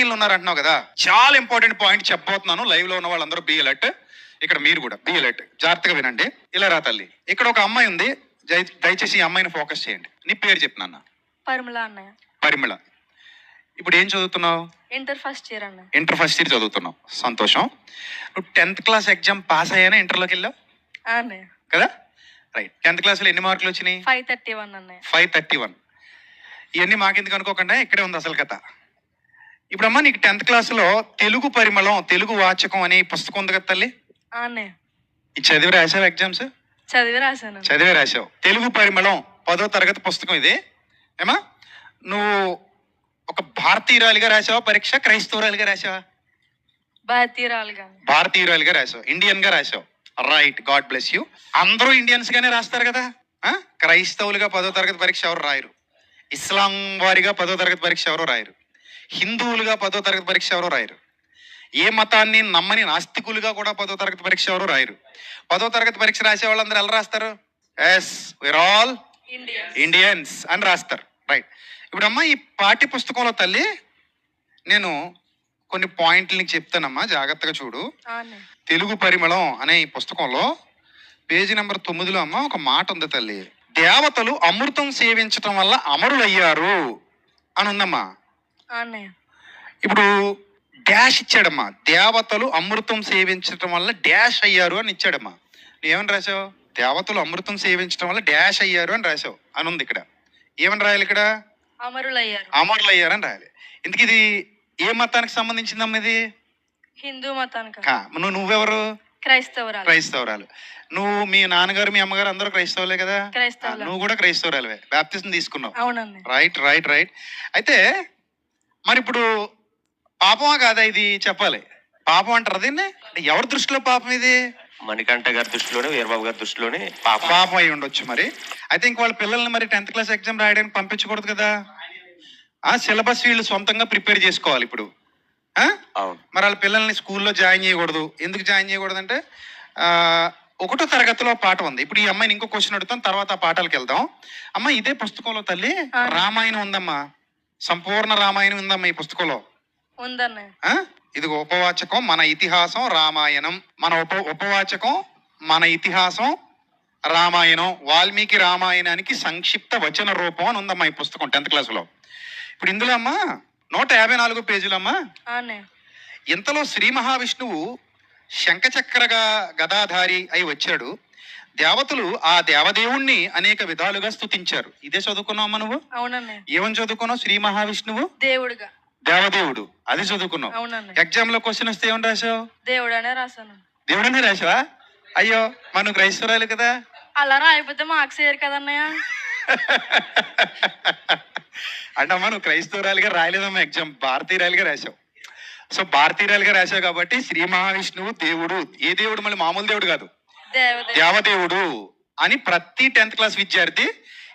బలహీనలు ఉన్నారంటున్నావు కదా చాలా important point చెప్పబోతున్నాను. లైవ్లో ఉన్న వాళ్ళందరూ బి అలర్ట్ ఇక్కడ మీరు కూడా బి అలర్ట్ జాగ్రత్తగా వినండి. ఇలా రా తల్లి. ఇక్కడ ఒక అమ్మాయి ఉంది. దయ- దయచేసి ఈ అమ్మాయిని ఫోకస్ చేయండి. నీ పేరు చెప్పు నాన్న. పరిమళ అన్నయ్య. పరిమళ. ఇప్పుడు ఏం చదువుతున్నావు? ఇంటర్ ఫస్ట్ ఇయర్ అన్నయ్య. ఇంటర్ ఫస్ట్ ఇయర్ చదువుతున్నావు. సంతోషం. నువ్వు టెన్త్ క్లాస్ ఎగ్జామ్ పాస్ అయ్యానా ఇంటర్లోకి వెళ్ళావు? కదా? రైట్ టెన్త్ క్లాస్లో ఎన్ని మార్కులు వచ్చినాయి? ఫైవ్ థర్టీ వన్ అన్నయ్య. ఫైవ్ థర్టీ వన్ ఇవన్నీ మాకెందుకు అనుకోకుండా ఇక్కడే ఉంది అసలు కథ. ఇప్పుడమ్మా నీకు టెన్త్ క్లాస్లో తెలుగు పరిమళం తెలుగు వాచకం అనే పుస్తకం ఉంది కదా తల్లి? ఆ అన్నయ్య. ఇది చదివి రాసావు ఎగ్జామ్స్? చదివి రాశాను. చదివే రాసావు తెలుగు పరిమళం పదో తరగతి పుస్తకం ఇది. ఏమా నువ్వు ఒక భారతీయురాలిగా రాసావా పరీక్ష? క్రైస్తవురాలిగా రాసావా భారతీయురాలుగా. భారతీయురాలిగా రాసావు ఇండియన్గా రాసావు రైట్ గాడ్ బ్లెస్ యూ అందరూ ఇండియన్స్ గానే రాస్తారు కదా? ఆ? క్రైస్తవులుగా పదో తరగతి పరీక్ష ఎవరు రాయరు? ఇస్లాం వారిగా పదో తరగతి పరీక్ష ఎవరు రాయరు? హిందువులుగా పదో తరగతి పరీక్ష ఎవరు రాయరు. ఏ మతాన్ని నమ్మని నాస్తికులుగా కూడా పదో తరగతి పరీక్ష ఎవరు రాయరు. పదో తరగతి పరీక్ష రాసే వాళ్ళందరూ ఎలా రాస్తారు? Yes we're all India Indians అని రాస్తారు. రైట్ ఇప్పుడు అమ్మా ఈ పాఠ్య పుస్తకంలో తల్లి నేను కొన్ని పాయింట్లు నీకు చెప్తానమ్మా జాగ్రత్తగా చూడు. తెలుగు పరిమళం అనే ఈ పుస్తకంలో పేజీ నెంబర్ తొమ్మిదిలో అమ్మ ఒక మాట ఉంది తల్లి. దేవతలు అమృతం సేవించటం వల్ల అమరులయ్యారు అని ఉందమ్మా. ఇప్పుడు డాష్ ఇచ్చాడమ్మా. దేవతలు అమృతం సేవించటం వల్ల డాష్ అయ్యారు అని ఇచ్చాడమ్మా. నువ్వేమని రాసావు దేవతలు అమృతం సేవించటం వల్ల డాష్ అయ్యారు అని రాసావు అని ఉంది ఇక్కడ. ఏమని రాయాలి ఇక్కడ? అమరులయ్యారు. అమరులు అయ్యారని రాయాలి. ఇందుకు ఇది? ఏ మతానికి సంబంధించిందమ్మా ఇది? హిందూ మతానికి? నువ్వు నువ్వెవరు? క్రైస్తవరాలు. క్రైస్తవురాలు. నువ్వు మీ నాన్నగారు మీ అమ్మగారు అందరూ క్రైస్తవులే కదా? నువ్వు కూడా క్రైస్తవురాలువే. బ్యాప్తిజం తీసుకున్నావు. రైట్ రైట్ రైట్ అయితే మరి ఇప్పుడు పాపమా కాదా ఇది చెప్పాలి? పాపం అంటారు దీన్ని? అంటే ఎవరి దృష్టిలో పాపం ఇది? మణికంఠ గారి దృష్టిలోనే వీరబాబు గారి దృష్టిలోనే పాప. పాపం అయి ఉండొచ్చు మరి. అయితే ఇంక వాళ్ళ పిల్లల్ని మరి టెన్త్ క్లాస్ ఎగ్జామ్ రాయడానికి పంపించకూడదు కదా? ఆ సిలబస్ వీళ్ళు సొంతంగా ప్రిపేర్ చేసుకోవాలి ఇప్పుడు. ఆ? అవును. మరి వాళ్ళ పిల్లల్ని స్కూల్లో జాయిన్ చేయకూడదు. ఎందుకు జాయిన్ చేయకూడదు అంటే ఆ, ఒకటో తరగతిలో పాఠం ఉంది. ఇప్పుడు ఈ అమ్మాయిని ఇంకో క్వశ్చన్ అడుగుతాం తర్వాత ఆ పాఠాలకు వెళ్దాం. అమ్మ ఇదే పుస్తకంలో తల్లి. రామాయణం ఉందమ్మా. సంపూర్ణ రామాయణం ఉందమ్మా ఈ పుస్తకంలో? ఇది ఉపవాచకం మన ఇతిహాసం రామాయణం. మన ఉప ఉపవాచకం మన ఇతిహాసం రామాయణం. వాల్మీకి రామాయణానికి సంక్షిప్త వచన రూపం అని ఉందమ్మా ఈ పుస్తకం టెన్త్ క్లాసులో. ఇప్పుడు ఇందులో అమ్మా నూట యాభై నాలుగు పేజీలమ్మా ఇంతలో శ్రీ మహావిష్ణువు శంఖచక్రగా గదాధారి అయి వచ్చాడు. దేవతలు ఆ దేవదేవుణ్ణి అనేక విధాలుగా స్తుతించారు. ఇదే చదువుకున్నావు నువ్వు? ఏమని చదువుకున్నావు? శ్రీ మహావిష్ణువు? దేవుడుగా. దేవదేవుడు. అది చదువుకున్నావు. ఎగ్జామ్లో క్వశ్చన్ వస్తే ఏమని రాసావు దేవుడు అనే రాశాను. దేవుడనే రాసావా అయ్యో మనం క్రైస్తవురాలు కదా. అలా రాయిపోతే మార్క్స్ వేయరు కదన్నయ్య. అంటే నువ్వు క్రైస్తవురాలుగా రాయలేదమ్మా ఎగ్జామ్ భారతీయురాలుగా రాసావు సో భారతీయురాలుగా రాసావు కాబట్టి శ్రీ మహావిష్ణువు దేవుడు. ఏ దేవుడు? మళ్ళీ మామూలు దేవుడు కాదు. దేవదేవుడు అని ప్రతి టెన్త్ క్లాస్ విద్యార్థి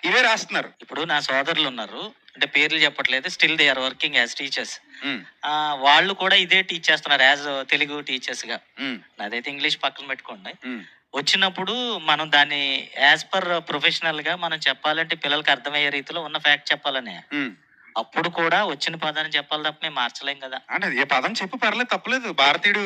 ఇవే రాస్తున్నారు. ఇప్పుడు నా సోదరులు ఉన్నారు. అంటే పేర్లు చెప్పట్లేదు. Still they are working as teachers వాళ్ళు కూడా ఇదే టీచ్ చేస్తున్నారు యాజ్ తెలుగు టీచర్స్గా. నాదైతే ఇంగ్లీష్ పక్కన పెట్టుకోండి. వచ్చినప్పుడు మనం దాన్ని యాజ్ పర్ ప్రొఫెషనల్గా మనం చెప్పాలంటే పిల్లలకి అర్థమయ్యే రీతిలో ఉన్న ఫ్యాక్ట్ చెప్పాలని. అప్పుడు కూడా వచ్చిన పదాన్ని చెప్పాలి తప్ప మేము మార్చలేం కదా. అంటే ఏ పదం చెప్పు పర్లేదు తప్పలేదు. భారతీయుడు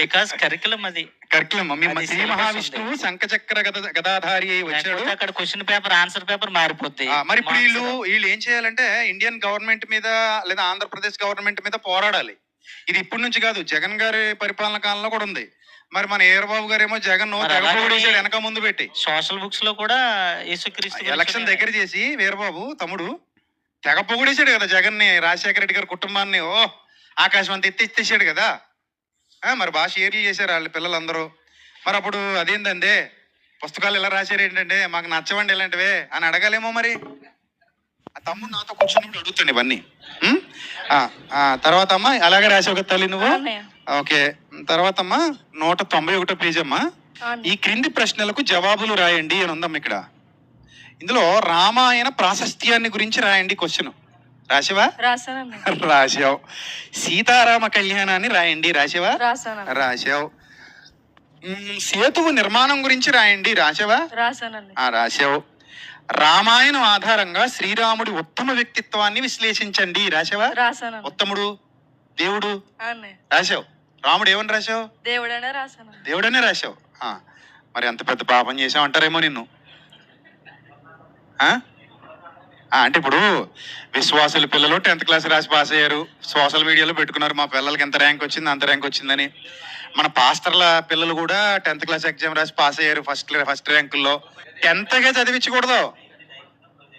బికాస్ కరికులం అది. కరికులం శ్రీ మహావిష్ణువు శంఖచక్ర గద గదాధారి అయి వచ్చాడు. అక్కడ క్వశ్చన్ పేపర్ ఆన్సర్ పేపర్ మారిపోద్ది. మరి ఇప్పుడు వీళ్ళు వీళ్ళు ఏం చేయాలంటే ఇండియన్ గవర్నమెంట్ మీద లేదా ఆంధ్రప్రదేశ్ గవర్నమెంట్ మీద పోరాడాలి. ఇది ఇప్పటి నుంచి కాదు జగన్ గారి పరిపాలన కాలంలో కూడా ఉంది. మరి మన ఏరబాబు గారు ఏమో జగన్ వెనక ముందు పెట్టి. సోషల్ బుక్స్లో కూడా ఎలక్షన్. దగ్గర చేసి వీరబాబు తమ్ముడు తెగ పొగిడేశాడు కదా జగన్ని రాజశేఖర రెడ్డి గారి కుటుంబాన్ని. ఓ ఆకాశం అంత ఎత్తి ఎత్తేసాడు కదా. ఆ, మరి బాగా షేర్లు చేశారు వాళ్ళ పిల్లలందరూ. మరి అప్పుడు అదేందండి పుస్తకాలు ఎలా రాశారు ఏంటంటే మాకు నచ్చవండి ఇలాంటివే అని అడగాలేమో మరి. ఆ తమ్ముడు నాతో కూర్చున్నప్పుడు అడుగుతాను ఇవన్నీ. తర్వాత అమ్మా అలాగే రాసావు కదా తల్లి నువ్వు? ఓకే. తర్వాత అమ్మా నూట తొంభై ఒకటో పేజీ అమ్మా. ఈ క్రింది ప్రశ్నలకు జవాబులు రాయండి అని ఉందమ్మ ఇక్కడ. ఇందులో రామాయణ ప్రాశస్త్యాన్ని గురించి రాయండి క్వశ్చన్. రాసివా రాశావు. సీతారామ కళ్యాణాన్ని రాయండి. రాసివా రాశావు. సేతువు నిర్మాణం గురించి రాయండి. ఆ రాశావు. రామాయణం ఆధారంగా శ్రీరాముడి ఉత్తమ వ్యక్తిత్వాన్ని విశ్లేషించండి. రాశానన్నయ్య ఉత్తముడు దేవుడు. రాశావు. రాముడు ఏమని రాశావు? దేవుడనే రాశాను దేవుడనే రాశావు. ఆ, మరి అంత పెద్ద పాపం చేసావు అంటారేమో నిన్ను. అంటే ఇప్పుడు విశ్వాసుల పిల్లలు టెన్త్ క్లాస్ రాసి పాస్ అయ్యారు. సోషల్ మీడియాలో పెట్టుకున్నారు. మా పిల్లలకి ఎంత ర్యాంక్ వచ్చింది అంత ర్యాంక్ వచ్చిందని. మన పాస్టర్ల పిల్లలు కూడా టెన్త్ క్లాస్ ఎగ్జామ్ రాసి పాస్ అయ్యారు ఫస్ట్ ఫస్ట్ ర్యాంకుల్లో. టెన్త్గా చదివించకూడదు.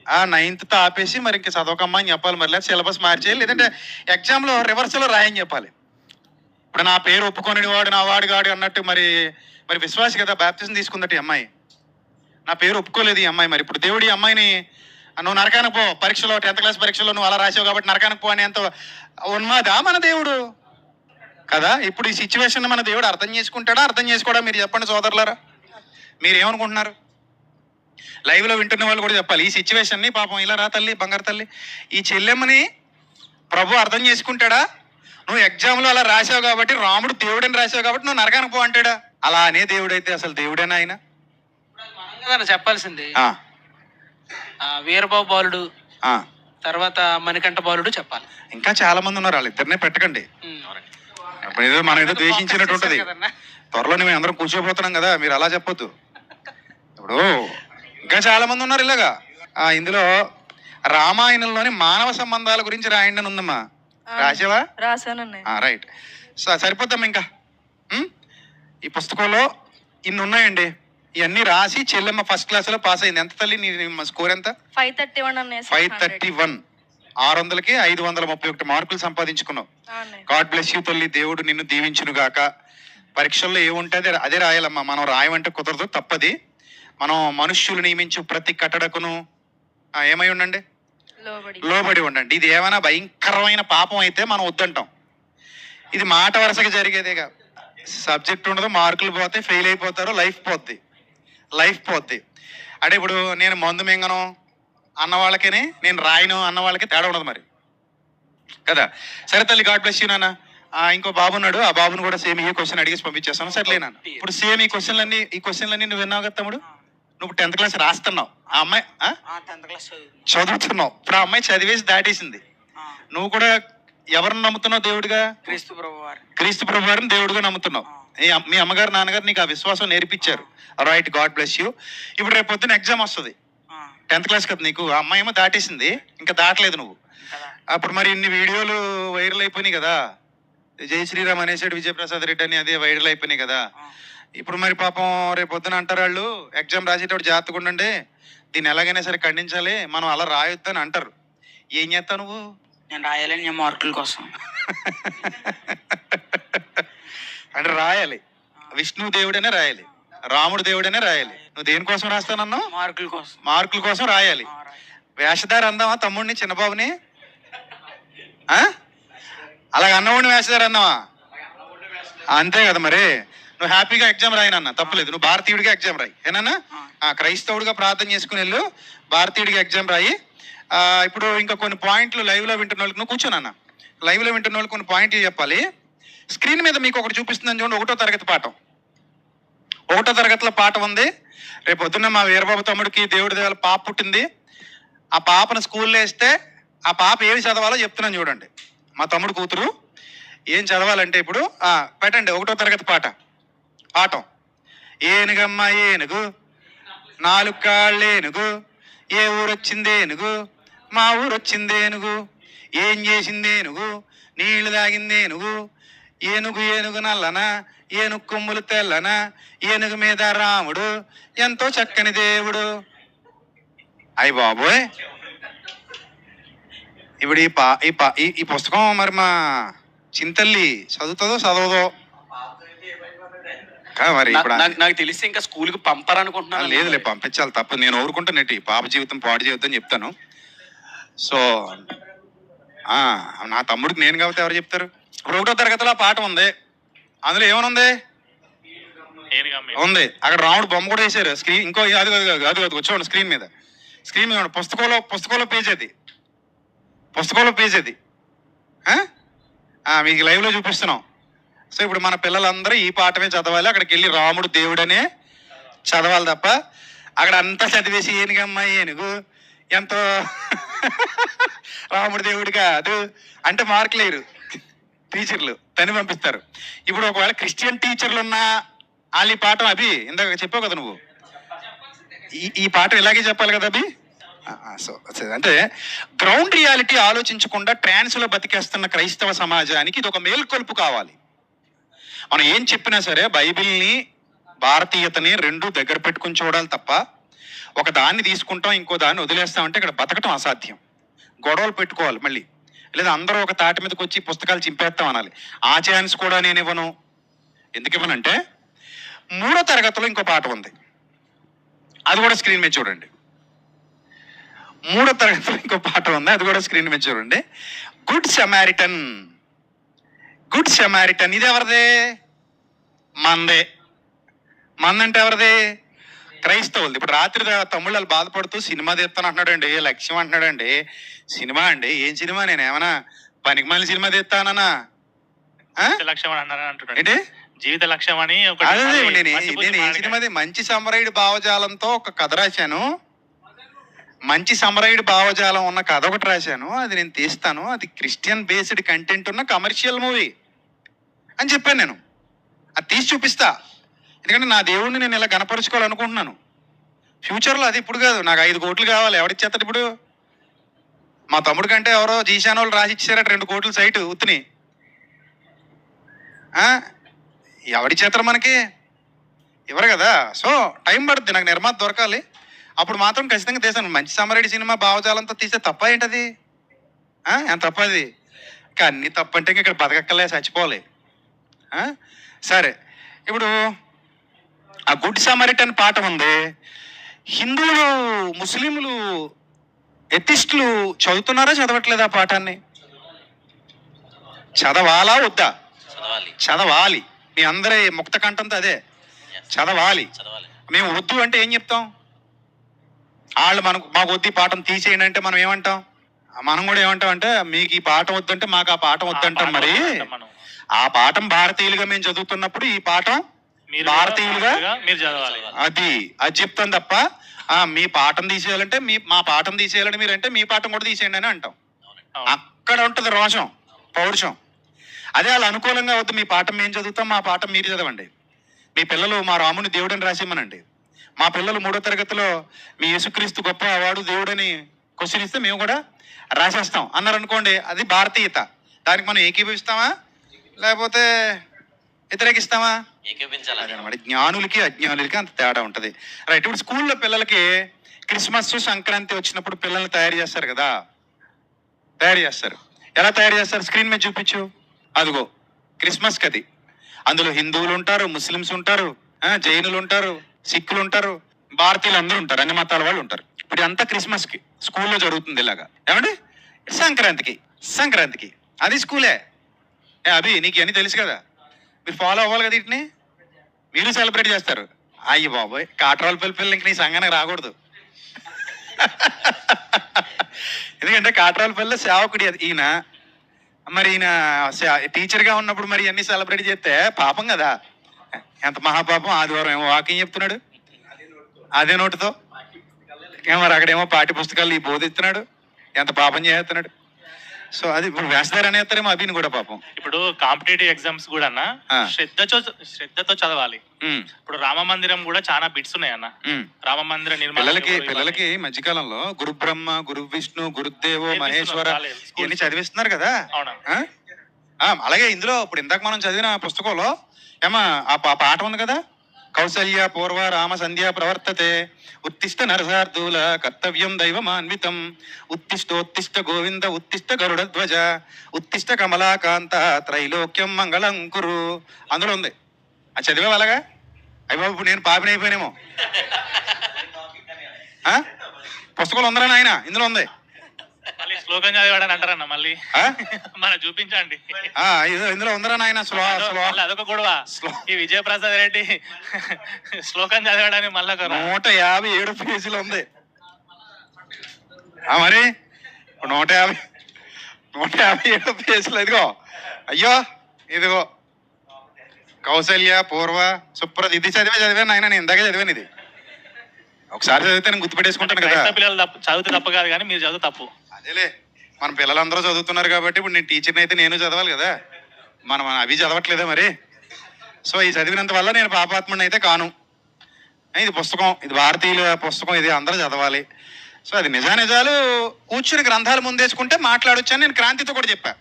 ఆ నైన్త్ ఆపేసి మరి ఇంక చదవకమ్మా అని చెప్పాలి. మరి లేదా సిలబస్ మార్చేయాలి. లేదంటే ఎగ్జామ్లో రివర్స్లో రాయని చెప్పాలి. ఇప్పుడు నా పేరు ఒప్పుకొని వాడు నా వాడు కాడు అన్నట్టు మరి మరి విశ్వాసి కదా బ్యాప్తిజం తీసుకుందట అమ్మాయి. నా పేరు ఒప్పుకోలేదు ఈ అమ్మాయి మరి. ఇప్పుడు దేవుడు ఈ అమ్మాయిని నువ్వు నరకానికి పో. పరీక్షలో టెన్త్ క్లాస్ పరీక్షలో నువ్వు అలా రాసావు కాబట్టి నరకానికి పో అని ఎంత ఉన్మాదా మన దేవుడు? కదా? ఇప్పుడు ఈ సిచ్యువేషన్ మన దేవుడు అర్థం చేసుకుంటాడా? అర్థం చేసుకోడా మీరు చెప్పండి సోదరులారా? మీరు ఏమనుకుంటున్నారు వింటున్న వాళ్ళు కూడా చెప్పాలి. ఈ సిచ్యువేషన్ని పాపం ఇలా రా తల్లి బంగారు తల్లి. ఈ చెల్లెమ్మని ప్రభు అర్థం చేసుకుంటాడా? నువ్వు ఎగ్జామ్లో అలా రాసావు కాబట్టి రాముడు దేవుడని రాసావు కాబట్టి నువ్వు నరకానికి పో అంటాడా? అలా అనే దేవుడైతే అసలు దేవుడేనా ఆయన? చెప్పాల్సింది. ఆ, ఆ, వీరబాబు బాలుడు ఆ. తర్వాత మణికంఠ బాలుడు చెప్పాలి. ఇంకా చాలా మంది ఉన్నారు వాళ్ళు ఇద్దరినే పెట్టకండి. ఉమ్. అప్పుడు ఏదో మనం ఏదో ద్వేషించినట్టు ఉంటది. చేశారు కదన్నా. త్వరలో మేము అందరం కూర్చోపోతున్నాం కదా మీరు అలా చెప్పొద్దు. ఇప్పుడు ఇంకా చాలా మంది ఉన్నారు ఇలాగా. ఆ, ఇందులో రామాయణంలోని మానవ సంబంధాల గురించి రాయండి అని ఉందమ్మా రాసావా? రాశానన్నయ్య. ఆ, రైట్. స- సరిపోద్దమ్మా ఇంకా? ఈ పుస్తకంలో ఇన్ని ఉన్నాయండి. ఇవన్నీ రాసి చెల్లెమ్మ ఫస్ట్ క్లాస్లో పాస్ అయింది. ఎంత తల్లి నీ స్కోర్ ఎంత? Five thirty one five thirty one ఆరు వందలకి ఐదు వందల ముప్పై ఒకటి మార్కులు సంపాదించుకున్నావు. గాడ్ బ్లెస్ యూ తల్లి దేవుడు నిన్ను దీవించును గాక పరీక్షల్లో ఏముంటుంది? అదే రాయాలమ్మా. మనం రాయమంటే కుదరదు తప్పది. మనం మనుష్యులు నియమించు ప్రతి కట్టడకును ఏమై ఉండండి? లోబడి. లోబడి ఉండండి. ఇది ఏమైనా భయంకరమైన పాపం అయితే మనం వద్దంటాం. ఇది మాట వరుసగా జరిగేదేగా. సబ్జెక్ట్ ఉండదు మార్కులు పోతే ఫెయిల్ అయిపోతారు లైఫ్ పోద్ది. లైఫ్ పోద్ది. అంటే ఇప్పుడు నేను మందు మింగను అన్న వాళ్ళకిని నేను రాయను అన్న వాళ్ళకి తేడా ఉండదు మరి. కదా? సరే తల్లి గాడ్ బ్లెస్ యూ నాన్న. ఇంకో బాబు ఉన్నాడు. ఆ బాబుని కూడా సేమ్ ఈ క్వశ్చన్ అడిగేసి పంపించేస్తాను. సర్లే నాన్న. ఇప్పుడు సేమ్ ఈ క్వశ్చన్లన్నీ ఈ క్వశ్చన్లన్నీ నువ్వు విన్నావు కదా తమ్ముడు? నువ్వు టెన్త్ క్లాస్ రాస్తున్నావు. ఆ అమ్మాయి. చదువుతున్నావు. ఇప్పుడు ఆ అమ్మాయి చదివేసి దాటేసింది. నువ్వు కూడా ఎవరిని నమ్ముతున్నావు దేవుడిగా? క్రీస్తు ప్రభు క్రీస్తు ప్రభు వారిని దేవుడిగా నమ్ముతున్నావు. మీ అమ్మగారు నాన్నగారు నీకు ఆ విశ్వాసం నేర్పించారు. రైట్ గాడ్ బ్లెస్ యూ ఇప్పుడు రేపు పొద్దున ఎగ్జామ్ వస్తుంది. టెన్త్ క్లాస్ కదా నీకు? ఆ అమ్మాయి ఏమో దాటేసింది. ఇంకా దాటలేదు నువ్వు. అప్పుడు మరి ఇన్ని వీడియోలు వైరల్ అయిపోయినాయి కదా. జై శ్రీరామ్ అనేసాడు విజయప్రసాద్ రెడ్డి అని అదే వైరల్ అయిపోయినాయి కదా. ఇప్పుడు మరి పాపం రేపు పొద్దున అంటారు వాళ్ళు ఎగ్జామ్ రాసేటప్పుడు జాగ్రత్తగా ఉండండి. దీన్ని ఎలాగైనా సరే ఖండించాలి. మనం అలా రాయొద్దని అంటారు. ఏం చేస్తావు నువ్వు? నేను రాయాలని నేను మార్కుల కోసం. అంటే రాయాలి. విష్ణు దేవుడనే రాయాలి. రాముడు దేవుడనే రాయాలి. నువ్వు దేనికోసం రాస్తానన్నావు? మార్కుల కోసం. మార్కుల కోసం రాయాలి. వేషధార అందామా తమ్ముడిని చిన్నబాబుని? ఆ? అలాగ అన్నవాడిని వేషధార అన్నావా అంతే కదా మరి. నువ్వు హ్యాపీగా ఎగ్జామ్ రాయినన్న తప్పలేదు. నువ్వు భారతీయుడిగా ఎగ్జామ్ రాయి. ఏనన్నా? ఆ, క్రైస్తవుడిగా ప్రార్థన చేసుకుని వెళ్ళు. భారతీయుడిగా ఎగ్జామ్ రాయి. ఇప్పుడు ఇంకా కొన్ని పాయింట్లు లైవ్లో వింటున్న వాళ్ళకి నువ్వు కూర్చోనన్న లైవ్లో వింటున్న వాళ్ళకి కొన్ని పాయింట్లు చెప్పాలి. స్క్రీన్ మీద మీకు ఒకటి చూపిస్తుందని చూడండి ఒకటో తరగతి పాఠం. ఒకటో తరగతిలో పాఠం ఉంది. రేపు పొద్దున్న మా వీరబాబు తమ్ముడికి దేవుడి దేవాల పాప పుట్టింది. ఆ పాపను స్కూల్లో వేస్తే ఆ పాప ఏమి చదవాలో చెప్తున్నాను చూడండి. మా తమ్ముడు కూతురు ఏం చదవాలంటే ఇప్పుడు పెట్టండి ఒకటో తరగతి పాట. పాఠం. ఏనుగమ్మ ఏనుగు. నాలుగు కాళ్ళు ఏనుగు. ఏ ఊరొచ్చింది ఏనుగు. మా ఊరు వచ్చింది ఏనుగు ఏం చేసింది ఏనుగు నీళ్ళు తాగింది ఏనుగు ఏనుగు ఏనుగు నల్లన? ఏనుగు కొమ్ములు తెల్లన? ఏనుగు మీద రాముడు ఎంతో చక్కని దేవుడు. అయ్య బాబోయ్! ఇప్పుడు ఈ పా ఈ పా ఈ- పుస్తకం మరి మా చింతల్లి చదువుతుందో చదవదో? మరి ఇప్పుడు నాకు తెలిసి ఇంకా స్కూల్కి ఆ, పంపారనుకుంటున్నాను లేదులే పంపించాలి తప్ప నేను ఊరుకుంటానేటి. పాప జీవితం పాడు చేయొద్దని చెప్తాను. సో ఆ, నా తమ్ముడికి నేను కాబట్టి ఎవరు చెప్తారు? ఇప్పుడు ఒకటో తరగతిలో ఆ పాట ఉంది. అందులో ఏమనుంది ఉంది? అక్కడ రాముడు బొమ్మ కూడా వేశారు. స్క్రీన్ ఇంకో అది అది అది చూడండి స్క్రీన్ మీద. స్క్రీన్ మీద. పుస్తకంలో పుస్తకంలో పేజ్ అది. పుస్తకంలో పేజ్ అది. మీకు లైవ్లో చూపిస్తున్నాం. సో ఇప్పుడు మన పిల్లలందరూ ఈ పాఠమే చదవాలి. అక్కడికి వెళ్ళి రాముడు దేవుడనే చదవాలి తప్ప అక్కడ అంతా చదివేసి ఏనుగమ్మ ఏనుగు ఎంతో రాముడు దేవుడిగా కాదు అంటే మార్కులేరు టీచర్లు తని పంపిస్తారు. ఇప్పుడు ఒకవేళ క్రిస్టియన్ టీచర్లు ఉన్న వాళ్ళు ఈ పాఠం అభి ఇందాక చెప్పావు కదా నువ్వు. ఈ ఈ పాఠం ఇలాగే చెప్పాలి కదా అభి? సో అంటే గ్రౌండ్ రియాలిటీ ఆలోచించకుండా ట్రాన్స్లో బతికేస్తున్న క్రైస్తవ సమాజానికి ఇది ఒక మేల్కొల్పు కావాలి. మనం ఏం చెప్పినా సరే బైబిల్ని భారతీయతని రెండు దగ్గర పెట్టుకుని చూడాలి తప్ప ఒక దాన్ని తీసుకుంటాం ఇంకో దాన్ని వదిలేస్తాం అంటే ఇక్కడ బతకటం అసాధ్యం. గొడవలు పెట్టుకోవాలి మళ్ళీ. లేదా అందరూ ఒక తాటి మీదకి వచ్చి పుస్తకాలు చింపేస్తాం అనాలి. ఆ ఛాన్స్ కూడా నేను ఇవ్వను. ఎందుకు ఇవ్వనంటే మూడో తరగతిలో ఇంకో పాట ఉంది. అది కూడా స్క్రీన్ మీద చూడండి. మూడో తరగతిలో ఇంకో పాట ఉంది. అది కూడా స్క్రీన్ మీద చూడండి. Good Samaritan. Good Samaritan. ఇది ఎవరిదే? మందే. మందంటే ఎవరిదే? క్రైస్తవులది. ఇప్పుడు రాత్రి తమ్ముళ్ళు వాళ్ళు బాధపడుతూ సినిమా తీస్తాను అంటున్నాడండి లక్ష్యం అంటున్నాడండి. సినిమా అండి ఏం సినిమా నేను ఏమన్నా పనికి మళ్ళీ సినిమా తీస్తానన్నా? జీవిత లక్ష్యం అని అన్నారని అంటున్నాడు. ఏంటి? జీవిత లక్ష్యం అని ఒకటి అదే మళ్ళీ నేను ఏ. సినిమాది మంచి సమరయుడి భావజాలంతో ఒక కథ రాశాను. మంచి సమరయుడి భావజాలం ఉన్న కథ ఒకటి రాశాను. అది నేను తీస్తాను. అది క్రిస్టియన్ బేస్డ్ కంటెంట్ ఉన్న కమర్షియల్ మూవీ అని చెప్పాను నేను. అది తీసి చూపిస్తా. ఎందుకంటే నా దేవుడిని నేను ఇలా గనపరుచుకోవాలనుకుంటున్నాను ఫ్యూచర్లో అది ఇప్పుడు కాదు. నాకు ఐదు కోట్లు కావాలి. ఎవరిచ్చేస్తాడు ఇప్పుడు? మా తమ్ముడు కంటే ఎవరో జీశాన్ వాళ్ళు రాసి ఇచ్చారట రెండు కోట్ల సైట్ ఉత్తిని. ఎవడి చేతరు మనకి? ఇవ్వరు కదా? సో టైం పడుతుంది నాకు నిర్మాత దొరకాలి. అప్పుడు మాత్రం ఖచ్చితంగా తీసాను మంచి సమరెడ్డి సినిమా భావజాలంతో తీస్తే తప్ప ఏంటది? ఎంత తప్పది ఇంకా అన్నీ తప్పంటే ఇక్కడ బతకక్కలే చచ్చిపోవాలి. సరే. ఇప్పుడు ఆ గుడ్ సమరిటన్ పాట ఉంది. హిందువులు ముస్లింలు ఎథిస్టులు చదువుతున్నారా చదవట్లేదా ఆ పాఠాన్ని? చదవాలా వద్దా? చదవాలి. మీ అందరి ముక్త కంఠంతో అదే. చదవాలి. మేము వద్దు అంటే ఏం చెప్తాం? వాళ్ళు మనకు మాకు వద్దు పాఠం తీసేయండి అంటే మనం ఏమంటాం? మనం కూడా ఏమంటాం అంటే మీకు ఈ పాఠం వద్దంటే మాకు ఆ పాఠం వద్దంటాం మరి. ఆ పాఠం భారతీయులుగా మేము చదువుతున్నప్పుడు ఈ పాఠం భారతీయులుగా మీరు చదవాలి. అది అది చెప్తాం తప్ప ఆ మీ పాఠం తీసేయాలంటే మీ మా పాఠం తీసేయాలని మీరు అంటే మీ పాఠం కూడా తీసేయండి అని అంటాం. అక్కడ ఉంటుంది రోషం పౌరుషం. అదే వాళ్ళు అనుకూలంగా వద్దు మీ పాఠం మేము చదువుతాం మా పాఠం మీరు చదవండి. మీ పిల్లలు మా రాముని దేవుడని రాసిమ్మనండి మా పిల్లలు మూడో తరగతిలో మీ యేసుక్రీస్తు గొప్ప వాడు దేవుడని క్వశ్చన్ ఇస్తే మేము కూడా రాసేస్తాం. అన్నారు అనుకోండి అది భారతీయత. దానికి మనం ఏకీభవిస్తామా? లేకపోతే వ్యతిరేకిస్తామా ఏకీపించాలి జ్ఞానులకి అజ్ఞానులకి అంత తేడా ఉంటది. రైట్ ఇప్పుడు స్కూల్లో పిల్లలకి క్రిస్మస్ సంక్రాంతి వచ్చినప్పుడు పిల్లల్ని తయారు చేస్తారు కదా? తయారు చేస్తారు. ఎలా తయారు చేస్తారు? స్క్రీన్ మీద చూపించు. అదిగో క్రిస్మస్ కది అందులో హిందువులు ఉంటారు ముస్లిమ్స్ ఉంటారు జైనులు ఉంటారు సిక్కులు ఉంటారు భారతీయులు అందరూ ఉంటారు అన్ని మతాల వాళ్ళు ఉంటారు. ఇప్పుడు అంతా క్రిస్మస్కి స్కూల్లో జరుగుతుంది ఇలాగా. ఏమండి? సంక్రాంతికి సంక్రాంతికి. అది స్కూలే. అభి నీకు అన్ని తెలుసు కదా? మీరు ఫాలో అవ్వాలి కదా వీటిని? మీరు సెలబ్రేట్ చేస్తారు. అయ్యి బాబోయ్ కాట్రాల పిల్ల ఇంక నీ సంఘానికి రాకూడదు. ఎందుకంటే కాట్రాల పిల్ల సేవకుడి అది. ఈయన మరి ఈయన టీచర్గా ఉన్నప్పుడు మరి అన్ని సెలబ్రేట్ చేస్తే పాపం కదా. ఎంత మహాపాపం ఆదివారం ఏమో వాకింగ్ చెప్తున్నాడు. అదే నోటితో. ఏమో మరి అక్కడేమో పాఠ్య పుస్తకాలు ఈ బోధిస్తున్నాడు. ఎంత పాపం చేస్తున్నాడు. సో అది ఇప్పుడు వేస్తారు అనేస్తారేమో అభిని కూడా పాపం ఇప్పుడు కాంపిటేటివ్ ఎగ్జామ్స్ కూడా అన్న ఆ. శ్రద్ధతో శ్రద్ధతో చదవాలి ఉమ్, ఇప్పుడు రామ మందిరం కూడా చాలా బిట్స్ ఉన్నాయి అన్న ఉమ్. రామ మందిర నిర్మాణం పిల్లలకి. పిల్లలకి ఈ మధ్యకాలంలో గురు బ్రహ్మ గురు విష్ణు గురుదేవో మహేశ్వర. ఇవన్నీ చదివిస్తున్నారు కదా అవునా ఆ? ఆ, అలాగే ఇందులో ఇప్పుడు ఇందాక మనం చదివిన పుస్తకంలో ఏమా ఆ పా- పాట ఉంది కదా కౌసల్య పూర్వ రామ సంధ్య ప్రవర్తతే. ఉత్తిష్ట నరసార్థుల కర్తవ్యం దైవమాన్వితం. ఉత్తిష్టోత్తిష్ట గోవింద ఉత్తిష్ట గరుడ ధ్వజ. ఉత్తిష్ట కమలాకాంత త్రైలోక్యం మంగళం కురు. అందులో ఉంది. అది చదివే అలాగా అయ్య బాబు ఇప్పుడు నేను పాపినైపోయానేమో? పుస్తకంలో ఉందరా నాయన? ఇందులో ఉంది. శ్లోకం చదివాడని అంటారన్న మళ్ళీ? మన చూపించండి. ఆ, ఇదో ఇందులో ఉందరా నాయన అదొక గొడవ. ఈ విజయప్రసాద్ రెడ్డి శ్లోకం చదివాడని మళ్ళీ నూట యాభై ఏడు పేజీలు ఉంది. ఆ మరి? నూట యాభై నూట యాభై ఏడు పేజీలు ఇదిగో. అయ్యో ఇదిగో. కౌసల్య పూర్వ సుప్ర ఇది చదివే చదివాను ఆయన నేను ఇందాక చదివాను ఇది. ఒకసారి చదివితే నేను గుర్తుపెట్టేసుకుంటాను కదా. పిల్లలు తప్పు చదివితే తప్పు కాదు కానీ మీరు చదువు తప్పు. అదేలే మన పిల్లలందరూ చదువుతున్నారు కాబట్టి ఇప్పుడు నేను టీచర్ని అయితే నేను చదవాలి కదా. మనం అవి చదవట్లేదా మరి? సో ఈ చదివినంత వల్ల నేను పాపాత్మని అయితే కాను. ఇది పుస్తకం ఇది భారతీయుల పుస్తకం ఇది అందరూ చదవాలి. సో అది నిజా నిజాలు కూర్చుని గ్రంథాలు ముందేసుకుంటే మాట్లాడొచ్చని నేను క్రాంతితో కూడా చెప్పా.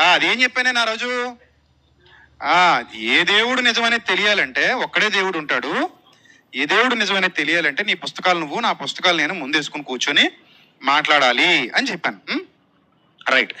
అది అదేం చెప్పాను నేను ఆ రోజు? ఏ దేవుడు నిజమనేది తెలియాలంటే ఒక్కడే దేవుడు ఉంటాడు. ఏ దేవుడు నిజమనేది తెలియాలంటే నీ పుస్తకాలు నువ్వు నా పుస్తకాలు నేను ముందేసుకుని కూర్చొని మాట్లాడాలి అని చెప్పాను. రైట్